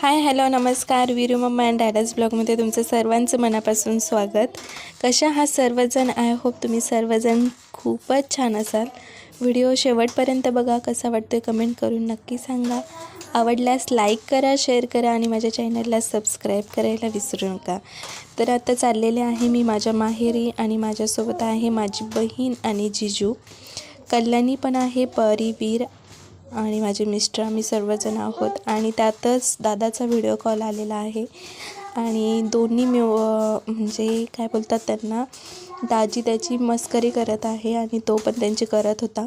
Hi hello नमस्कार. Veeru mamma and डॅडाज ब्लॉगमध्ये तुमचं सर्वांचं मनापासून स्वागत. कशा हा सर्वजण? आय होप तुम्ही सर्वजण खूपच छान असाल. व्हिडिओ शेवटपर्यंत बघा कसा वाटतोय कमेंट करून नक्की सांगा. आवडल्यास लाईक करा शेअर करा आणि माझ्या चॅनलला सबस्क्राईब करायला विसरू नका. तर आता चाललेले आहे मी माझ्या माहेरी आणि माझ्यासोबत आहे माझी बहीण आणि जिजू. कल्याणी पण आहे परिवीर आणि माझे मिस्टर आम्ही सर्वजण आहोत. आणि त्यातच दादाचा व्हिडिओ कॉल आलेला आहे. आणि दोन्ही मिळ म्हणजे काय बोलतात त्यांना दाजी त्याची मस्करी करत आहे आणि तो पण त्यांची करत होता.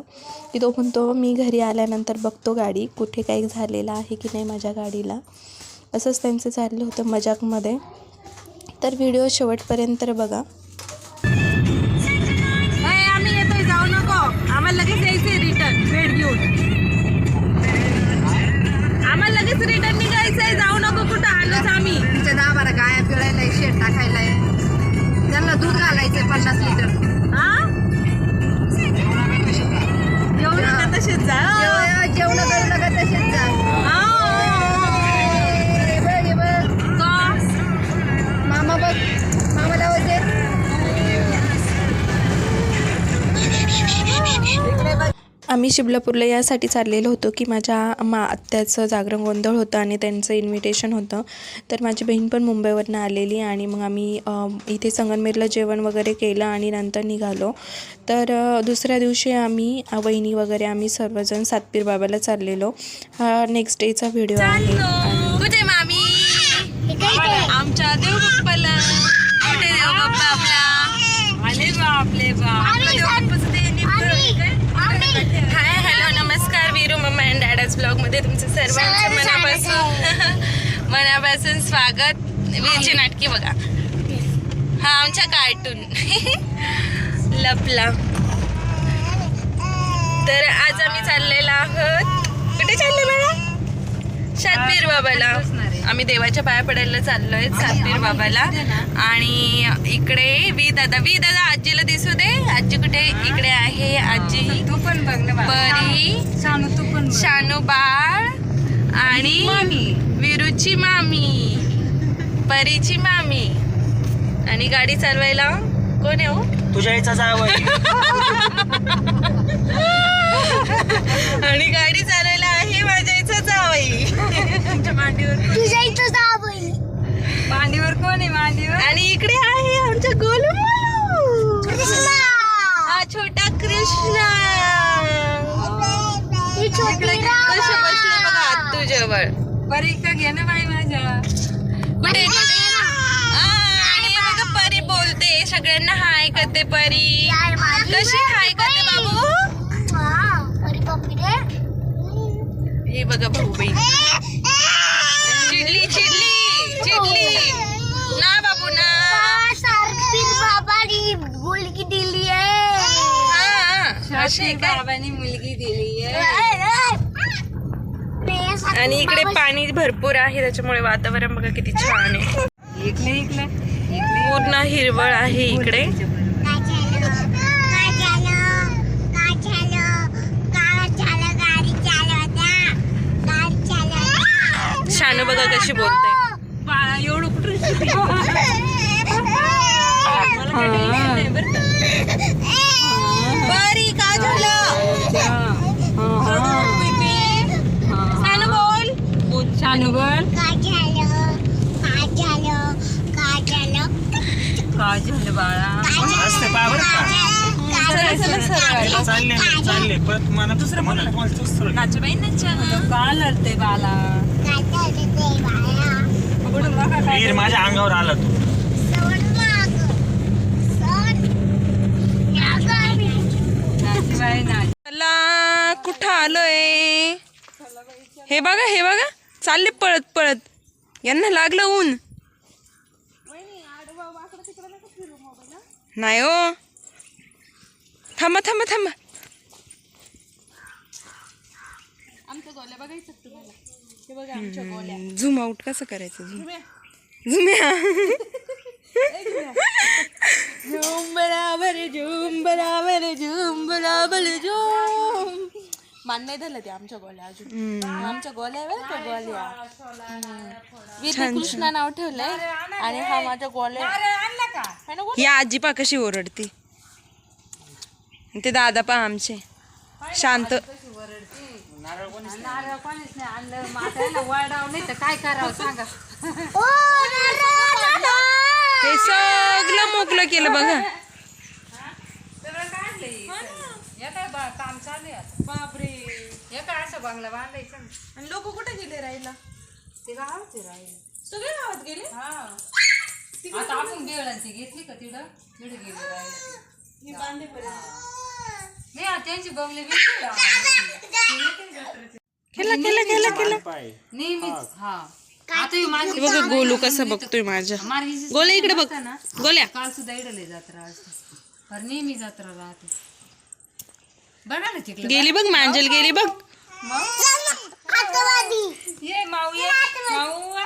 की तो म्हणतो मी घरी आल्यानंतर बघतो गाडी कुठे काही झालेलं आहे की नाही माझ्या गाडीला. असंच त्यांचं चाललं होतं मजाकमध्ये. तर व्हिडिओ शेवटपर्यंत बघा. आम्हाला लगेच रिटर्न निघायचंय. जाऊ नको कुठं. आलोच आम्ही. तिच्या दहा बारा गाया पिळायला शेण टाकायलाय. त्यांना दूध घालायचंय पन्नास लिटर. हा नका तसेच जा? जेव- जेवणं करू नका तसेच जा? आम्ही शिबलापूरला यासाठी चाललेलो होतो की माझ्या मा आत्याचं जागरण गोंधळ होतं आणि त्यांचं इन्व्हिटेशन होतं. तर माझी बहीण पण मुंबईवरनं आलेली आणि मग आम्ही इथे संगमनेरला जेवण वगैरे केलं आणि नंतर निघालो. तर दुसऱ्या दिवशी आम्ही वहिनी वगैरे आम्ही सर्वजण सातपीर बाबाला चाललेलो. हा नेक्स्ट डेचा व्हिडिओ आहे. आणि कुठे मामी? आमच्या देव बाप्पाला कुठे देव बाप्पा आपला? आले बापले बाप. आपला देव बाप्पाचं? हाय हॅलो नमस्कार वीरू मम्मा अँड डॅडाज ब्लॉगमध्ये तुमचं सर्वांचं मनापासून मनापासून स्वागत. वीरची नाटकी बघा. हा आमच्या कार्टून लपला. तर आज आम्ही चाललेलो आहोत कुठे चालले बाळा? सातपीर बाबाला. आम्ही देवाच्या पाया पडायला चाललोय सातपीर बाबाला. आणि इकडे वी दादा वी दादा आजीला दिसू दे. आजी कुठे? इकडे आहे आजी. तू पण बघ. परी शानू तू पण. शानू बाळ आणि मामी. विरूची मामी. परीची मामी. आणि गाडी चालवायला कोण आहे हो? तुझ्या आईचा जाव आणि गाडी चालवायला आहे माझ्या इथं जावई तुमच्या मांडीवर मांडीवर कोण आहे मांडीवर आणि इकडे आहे आमच्या गोलू. हा छोटा कृष्णा. इकडे कसे बसले बघा तुझ्यावर बरी का घे ना बाई माझ्या. कुठे आणि बघा परी बोलते. सगळ्यांना हाय करते परी. कशी हाय करते बाबू? हे बघा भाऊ बहीण चिडली चिडली चिडली ना बाबू ना मुलगी दिली आहे हा अशी बाबांनी मुलगी दिली आहे. आणि इकडे पाणी भरपूर आहे त्याच्यामुळे वातावरण बघा किती छान आहे. इकडे इकडे. इकडे पूर्ण हिरवळ आहे इकडे. शानू बघा कशी बोलते. एवढं कुठं शिकली? मला काही टेन्शन नाही बरं का. परी का झालं बोल. शानू बोल. काय झालं? बाळा? चालले चालले. परत मला दुसरं म्हणाल तुम्हाला दुसरं नाचबाई का लढते बाला बघा काय वीर माझ्या अंगावर आला तू नाचबाई नाच चला कुठं आलोय हे बघा हे बघा. चालले पळत पळत. यांना लागलं ऊन. नाही हो. थांबा थांबा थांबा. झूम आउट कसं करायचं? झूम झुम्या झूम बराबर झूम बराबर झूम बराबर झूम. मान नाही धरलं ते आमच्या गोल्या अजून. आमच्या गोल्या आहे बरं का गोल्या. विधी कृष्णा नाव ठेवलंय आणि हा माझ्या गोल्या है ना ही आजी पा कशी ओरडती ते दादा पा आमचे. शांत. हे सगळं मोकलं केलं बघा. आणि लोक कुठे गेले राहिला ते गावात राहिले. सगळे गावात गेले? आता आपण बेळांची घेतली का तिथं? तिथे गेली राहिले. नाही आता त्यांचे बंगले विकले नेहमीच हा. आता माझी हे बघा गोलू कसा बघतोय माझ्या. मार्गीची गोल्या इकडे बघ. ना. गोल्या. काल सुद्धा इडले जत्रा असते नेहमी जत्रा राहते बघा ना तिकडे गेली बघ मांजल गेली बघ. ये माऊ ये. माऊ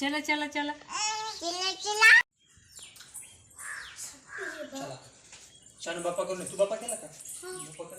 चला चला चला. शानू बाप्पा करून तू बाप्पा केला का? बाप्पा कर.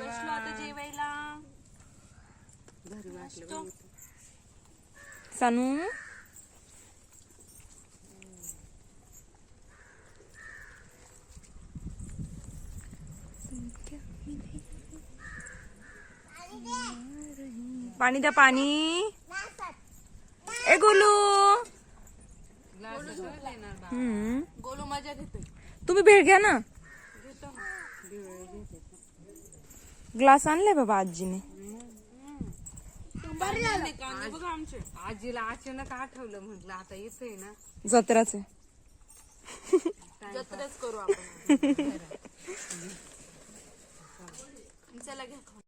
बसलो आता जेवायला. सानू? पाणी द्या पाणी. ए गोलू. हम्म. गोलू मजा घेतोय. तुम्ही भेळ घ्या ना. ग्लास आणले बाबा आजीने. आजीला अचानक आठवलं म्हटलं आता येतोय ना. जत्राच जत्राच करू आपण. चला घ्या.